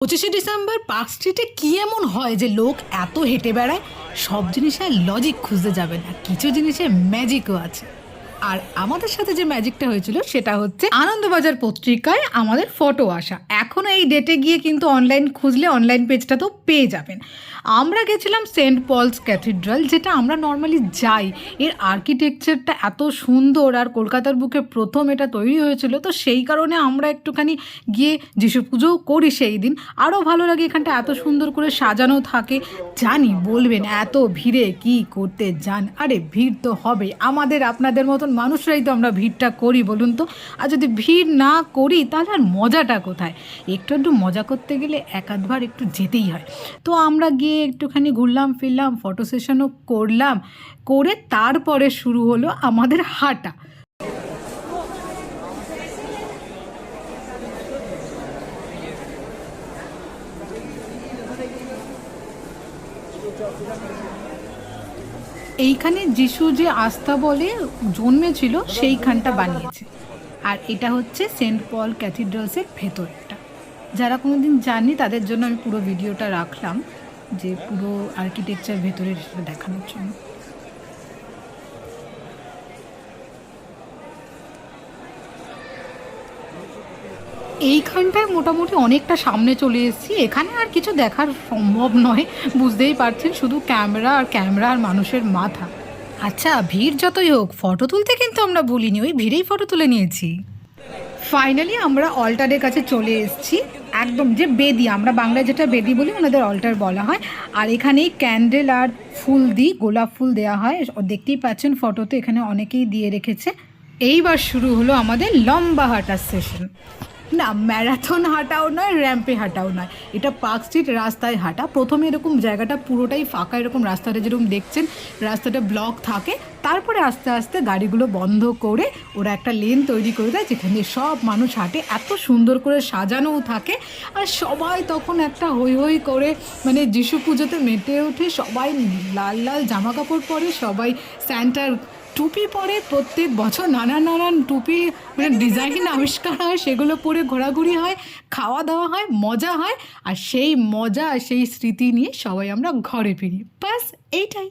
পঁচিশে December park স্ট্রিটে কী এমন হয় যে লোক এত হেঁটে বেড়ায়? সব জিনিসে লজিক খুঁজতে যাবে না, কিছু জিনিসে ম্যাজিকও আছে। আর আমাদের সাথে যে ম্যাজিকটা হয়েছিল সেটা হচ্ছে আনন্দবাজার পত্রিকায় আমাদের ফটো আসা। এখনও এই ডেটে গিয়ে কিন্তু অনলাইন খুঁজলে অনলাইন পেজটা তো পেয়ে যাবেন। আমরা গেছিলাম সেন্ট পলস ক্যাথিড্রাল, যেটা আমরা নর্মালি যাই। এর আর্কিটেকচারটা এত সুন্দর আর কলকাতার বুকে প্রথম এটা তৈরি হয়েছিল, তো সেই কারণে আমরা একটুখানি গিয়ে যিশু পুজোও করি সেই দিন। আরও ভালো লাগে এখানটা এত সুন্দর করে সাজানো থাকে। জানি বলবেন, এত ভিড়ে কি করতে যান? আরে ভিড় তো হবে আমাদের আপনাদের মতন মানুষরাই তো আমরা ভিড়টা করি, বলুন তো। আর যদি ভিড় না করি, তাহলে আর মজাটা কোথায়? একটু একটু মজা করতে গেলে এক আধবার একটু যেতেই হয়। তো আমরা গিয়ে একটুখানি ঘুরলাম, ফিরলাম ফটো সেশনও করলাম, করে তারপরে শুরু হলো আমাদের হাঁটা। এইখানে যিশু যে আস্থা বলে জন্মেছিল, সেইখানটা বানিয়েছে। আর এটা হচ্ছে সেন্ট পল ক্যাথিড্রালসের ভেতরটা। যারা কোনো দিন যাননি, তাদের জন্য আমি পুরো ভিডিওটা রাখলাম, যে পুরো আর্কিটেকচার ভেতরের দেখানোর জন্য। এইখানটায় মোটামুটি অনেকটা সামনে চলে এসেছি। এখানে আর কিছু দেখার সম্ভব নয়, বুঝতেই পারছেন, শুধু ক্যামেরা আর ক্যামেরা আর মানুষের মাথা। আচ্ছা ভিড় যতই হোক, ফটো তুলতে কিন্তু আমরা ভুলিনি, ওই ভিড়েই ফটো তুলে নিয়েছি। ফাইনালি আমরা অল্টারের কাছে চলে এসেছি। একদম যে বেদি, আমরা বাংলায় যেটা বেদি বলি, ওনাদের অল্টার বলা হয়। আর এখানেই ক্যান্ডেল আর ফুল দিই গোলাপ ফুল দেওয়া হয়। দেখতেই পাচ্ছেন, ফটোতে এখানে অনেকেই দিয়ে রেখেছে। এইবার শুরু হলো আমাদের লম্বা হাঁটার সেশন না ম্যারাথন হাঁটাও নয় র্যাম্পে হাঁটাও নয়। এটা পার্ক স্ট্রিট রাস্তায় হাঁটা। প্রথমে এরকম জায়গাটা পুরোটাই ফাঁকা, এরকম রাস্তাটা যেরকম দেখছেন, রাস্তাটা ব্লক থাকে। তারপরে আস্তে আস্তে গাড়িগুলো বন্ধ করে ওরা একটা লেন তৈরি করে দেয়, যেখানে সব মানুষ হাঁটে। এত সুন্দর করে সাজানোও থাকে। আর সবাই তখন একটা হই হই করে মানে যিশু পুজোতে মেতে ওঠে। সবাই লাল লাল জামা কাপড় পরে, সবাই স্যান্টার টুপি পরে প্রত্যেক বছর নানান নানান টুপি মানে ডিজাইন আবিষ্কার হয়, সেগুলো পরে ঘোরাঘুরি হয়, খাওয়া দাওয়া হয়, মজা হয়, আর সেই মজা, সেই স্মৃতি নিয়ে সবাই আমরা ঘরে ফিরি। ব্যাস, এইটাই।